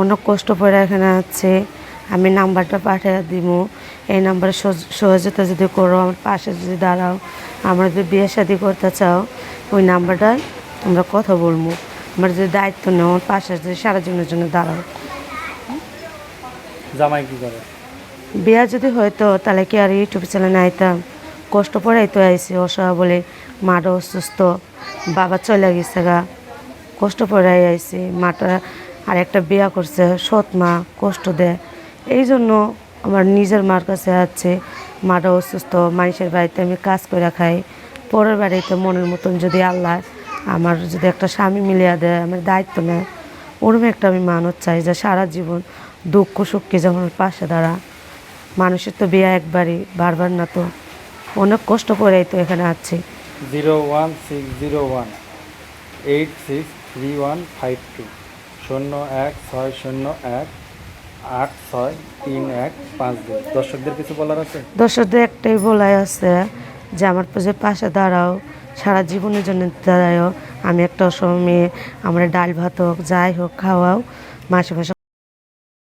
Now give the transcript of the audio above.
অনেক কষ্ট করে এখানে আছে। আমি নাম্বারটা পাঠিয়ে দিব এই নাম্বারে সহযোগিতা যদি করো আমার পাশে যদি দাঁড়াও আমরা যদি বিয়ে শাদি করতে চাও ওই নাম্বারটায় আমরা কথা বলব আমার যদি দায়িত্ব নেও আমার পাশে যদি সারা জীবনের জন্য দাঁড়াও। জামাই কি করে? বিয়া যদি হয়তো তাহলে কি আর ইউটিউব চ্যানেলে আইতাম? কষ্ট পড়াই তো আইসি অসহায় বলে। মাটা অসুস্থ বাবা চলে গেছে গা। কষ্ট পড়াই আইসি মাটা আর একটা বিয়া করছে, সৎ মা, কষ্ট দেয়। এই জন্য আমার নিজের মার কাছে আছে মাটা অসুস্থ, মানুষের বাড়িতে আমি কাজ করে খাই। পরের বাড়িতে মনের মতন যদি আল্লাহ আমার যদি একটা স্বামী মিলিয়ে দেয়, আমার দায়িত্ব নেয়, ওরম একটা আমি মানুষ চাই যে সারা জীবন দুঃখ, সুখকে যেমন পাশে দাঁড়া মানুষের তো বিয়ে একবারই, বারবার না তো। অনেক কষ্ট করেই তো এখানে আছি। Zero one six zero one, eight six three one five two. শূন্য এক, ছয় শূন্য এক, আট, ছয়, তিন, এক, পাঁচ, দুই। দর্শকদের কিছু বলার আছে? দর্শকদের একটাই বলাই আছে যে আমার যে পাশে দাঁড়াও, সারা জীবনের জন্য দাঁড়াও। আমি একটা অসময়ে আমরা আমার ডাল ভাত হোক, যাই হোক, খাওয়াও, মাসে মাসে